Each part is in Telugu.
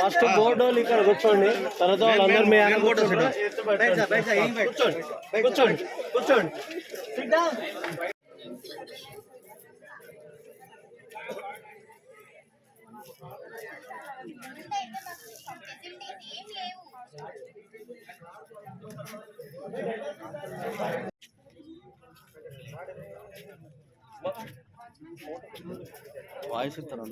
ఫస్ట్ బోర్డు ఇక్కడ కూర్చోండి. తర్వాత వాళ్ళందరూ మీ కూర్చోండి. కూర్చోండి. కూర్చోండి. కూర్చోండి. వాయిస్ ఇస్తారు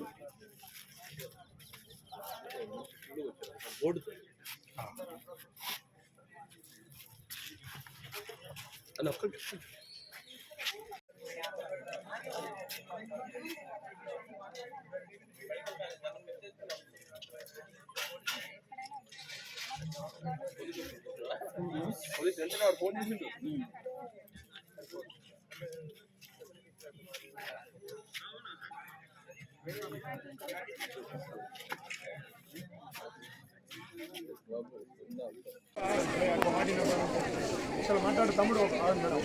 అసలు మాట్లాడు తమ్ముడు ఒక- ఆగు మేడం.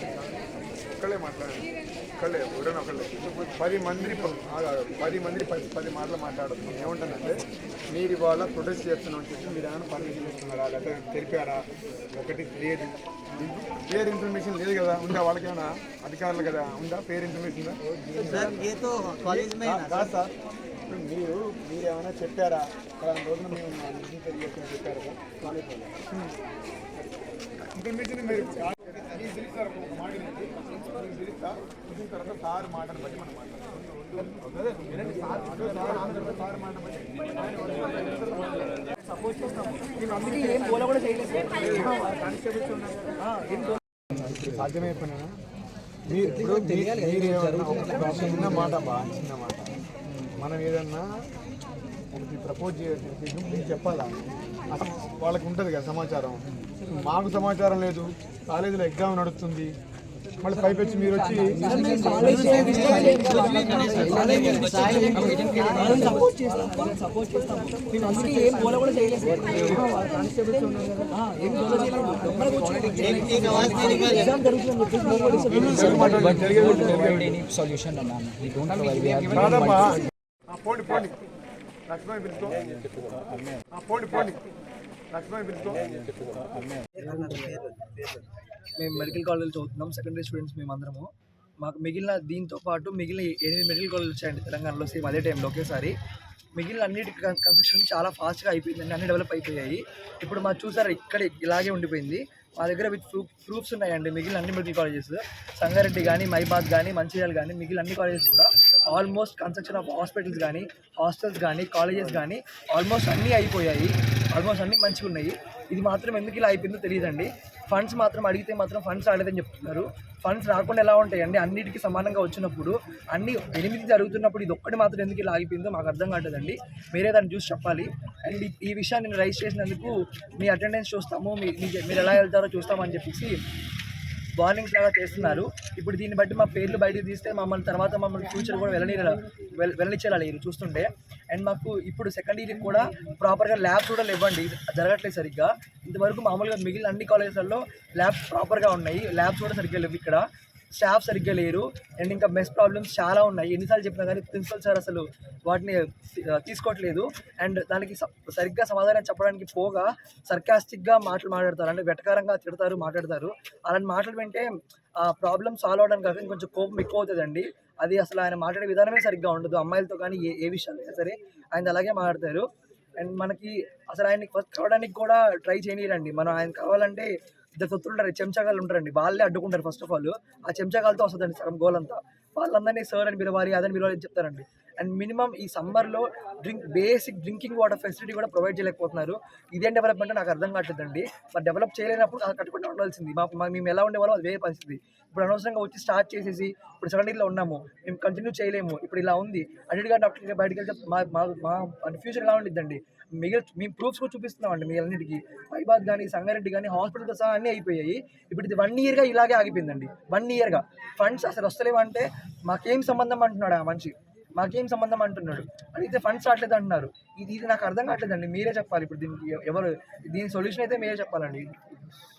ఒక్కళ్ళే మాట్లాడండి ఒక్కళ్ళే ఎవరైనా ఒకళ్ళే పది మంది. పది మంది పది పది మాటలు మాట్లాడుతున్నాం ఏముంటుందంటే మీరు ఇవాళ ప్రొటెస్ట్ చేస్తున్నాం చెప్పి మీరు ఏమైనా పర్మిషన్ ఇస్తున్నారా లేదా తెలిపారా? ఒకటి లేదు. పేరు ఇన్ఫర్మేషన్ లేదు కదా? ఉందా? వాళ్ళకేమైనా అధికారులు కదా? ఉందా? పేరు ఇన్ఫర్మేషన్ కాదు సార్. మీరు మీరు ఏమైనా చెప్పారా? పలానా రోజున మేము మా మీటింగ్ చెప్పారు మీరు ఒక మాట తర్వాత సార్ మాటను బట్టి మనం మాట్లాడతాం సపోజ్ చేస్తాము నేను అందుకే ఏం గోల కూడా చేయలేదు కానిస్టేబుల్స్ సాధ్యమైపోయినా మీరు ఇప్పుడు చిన్న మాట బాగా చిన్న మాట. మనం ఏదన్నా ఒకటి ప్రపోజ్ చేసి చెప్పాలా? వాళ్ళకి ఉంటుంది కదా సమాచారం. మాకు సమాచారం లేదు. కాలేజీలో ఎగ్జామ్ నడుస్తుంది. మళ్ళీ పైకి వచ్చి మీరు వచ్చి solution పోండి పోండి. లక్ష్మణ్ పిలుస్తూ పోండి పోండి. లక్ష్మణ్ పిలుస్తూ మేము మెడికల్ కాలేజ్ చదువుతున్నాం. సెకండరీ స్టూడెంట్స్ మేమందరము. మాకు మిగిలిన దీంతో పాటు మిగిలిన ఎనిమిది మెడికల్ కాలేజ్ వచ్చాయండి తెలంగాణలో సేమ్ అదే టైంలో ఒకేసారి. మిగిలిన అన్నిటి కన్స్ట్రక్షన్ చాలా ఫాస్ట్గా అయిపోయిందండి అన్ని డెవలప్ అయిపోయాయి. ఇప్పుడు మా చూసారు ఇక్కడ ఇలాగే ఉండిపోయింది. మా దగ్గర విత్ ప్రూఫ్ ప్రూఫ్స్ ఉన్నాయండి మిగిలిన అన్ని మెడికల్ కాలేజెస్. సంగారెడ్డి కానీ మైబాద్ కానీ మంచిర్యాల కానీ మిగిలిన అన్ని కాలేజెస్ కూడా ఆల్మోస్ట్ కన్స్ట్రక్షన్ ఆఫ్ హాస్పిటల్స్ కానీ హాస్టల్స్ కానీ కాలేజెస్ కానీ ఆల్మోస్ట్ అన్నీ అయిపోయాయి. ఆల్మోస్ట్ అన్నీ మంచిగా ఉన్నాయి. ఇది మాత్రం ఎందుకు ఇలా అయిపోయిందో తెలియదండి. ఫండ్స్ మాత్రం అడిగితే మాత్రం ఫండ్స్ రాలేదని చెప్తున్నారు. ఫండ్స్ రాకుండా ఎలా ఉంటాయండి? అన్నిటికీ సమానంగా వచ్చినప్పుడు అన్ని ఎనిమిది జరుగుతున్నప్పుడు ఇది ఒక్కటి మాత్రం ఎందుకు ఇలా ఆగిపోయిందో మాకు అర్థం కావట్లేదండి. మీరే దాన్ని చూసి చెప్పాలి. అండ్ ఈ- విషయాన్ని నేను రైజ్ చేసినందుకు మీ అటెండెన్స్ చూస్తాము. మీ- మీరు ఎలా వెళ్తారో చూస్తామని చెప్పేసి వార్నింగ్స్ లాగా చేస్తున్నారు. ఇప్పుడు దీన్ని బట్టి మా పేర్లు బయటకు తీస్తే మమ్మల్ని తర్వాత మమ్మల్ని ఫ్యూచర్ కూడా వెళ్ళని వెళ్ళనిచ్చేలా ఇది చూస్తుంటే. అండ్ మాకు ఇప్పుడు సెకండ్ ఇయర్కి కూడా ప్రాపర్గా ల్యాబ్స్ కూడా లేవండి. జరగట్లేదు సరిగ్గా. ఇంతవరకు మామూలుగా మిగిలిన అన్ని కాలేజెస్లలో ల్యాబ్స్ ప్రాపర్గా ఉన్నాయి. ల్యాబ్స్ కూడా సరిగ్గా లేవు ఇక్కడ. స్టాఫ్ సరిగ్గా లేరు. అండ్ ఇంకా మెస్ ప్రాబ్లమ్స్ చాలా ఉన్నాయి. ఎన్నిసార్లు చెప్పినా కానీ ప్రిన్సిపల్ సార్ అసలు వాటిని తీసుకోవట్లేదు. అండ్ దానికి సరిగ్గా సమాధానం చెప్పడానికి పోగా సర్కాస్టిక్గా మాటలు మాట్లాడతారు. అంటే వెటకారంగా తిడతారు మాట్లాడతారు. అలాంటి మాటలు వింటే ఆ ప్రాబ్లమ్ సాల్వ్ అవడానికి కాక కొంచెం కోపం ఎక్కువ అవుతుందండి. అది అసలు ఆయన మాట్లాడే విధానమే సరిగ్గా ఉండదు. అమ్మాయిలతో కానీ ఏ ఏ విషయాలు సరే ఆయన అలాగే మాట్లాడతారు. అండ్ మనకి అసలు ఆయన్ని ఫస్ట్ కావడానికి కూడా ట్రై చేయనిరండి మనం ఆయన కావాలంటే ఇద్దరు సొత్తులు ఉంటారు చెంచగాళ్ళు ఉంటారండి. వాళ్ళే అడ్డుకుంటారు ఫస్ట్ ఆఫ్ ఆల్ ఆ చెంచగాలతో వస్తుందండి సగం గోల్ అంతా వాళ్ళందరినీ సార్ అని పిలవాలి అదని పిలవాలి అని చెప్తారండి. అండ్ మినిమం ఈ సమ్మర్లో drink basic drinking water facility కూడా ప్రొవైడ్ చేయలేకపోతున్నారు. ఇదేం డెవలప్మెంట్ నాకు అర్థం కావట్లేదండి. మరి డెవలప్ చేయలేనప్పుడు అది కట్టుకుంటూ ఉండాల్సింది. మాకు మా- మేము ఎలా ఉండేవాళ్ళం అది వేరే పరిస్థితి. ఇప్పుడు అనవసరంగా వచ్చి స్టార్ట్ చేసేసి ఇప్పుడు సెకండ్ ఇయర్లో ఉన్నాము మేము కంటిన్యూ చేయలేము ఇప్పుడు ఇలా ఉంది. అన్నిటిగా డాక్టర్ బయటకు వెళ్తే మా మా మా ఫ్యూచర్ ఎలా ఉండిద్దండి? మిగిలిన మేము ప్రూఫ్స్ కూడా చూపిస్తున్నామండి మీ అన్నిటికీ హైబాద్ కానీ సంగారెడ్డి కానీ హాస్పిటల్తో సహా అన్నీ అయిపోయాయి. ఇప్పుడు ఇది వన్ ఇయర్గా ఇలాగే ఆగిపోయిందండి. వన్ ఇయర్గా. ఫండ్స్ అసలు వస్తలేవంటే మాకేం సంబంధం అంటున్నాడు ఆ మనిషి? మాకేం సంబంధం అంటున్నాడు? అడిగితే ఫండ్స్ రావట్లేదు అంటున్నారు. ఇది ఇది నాకు అర్థం కావట్లేదండి. మీరే చెప్పాలి ఇప్పుడు దీనికి ఎవరు? దీని సొల్యూషన్ అయితే మీరే చెప్పాలండి.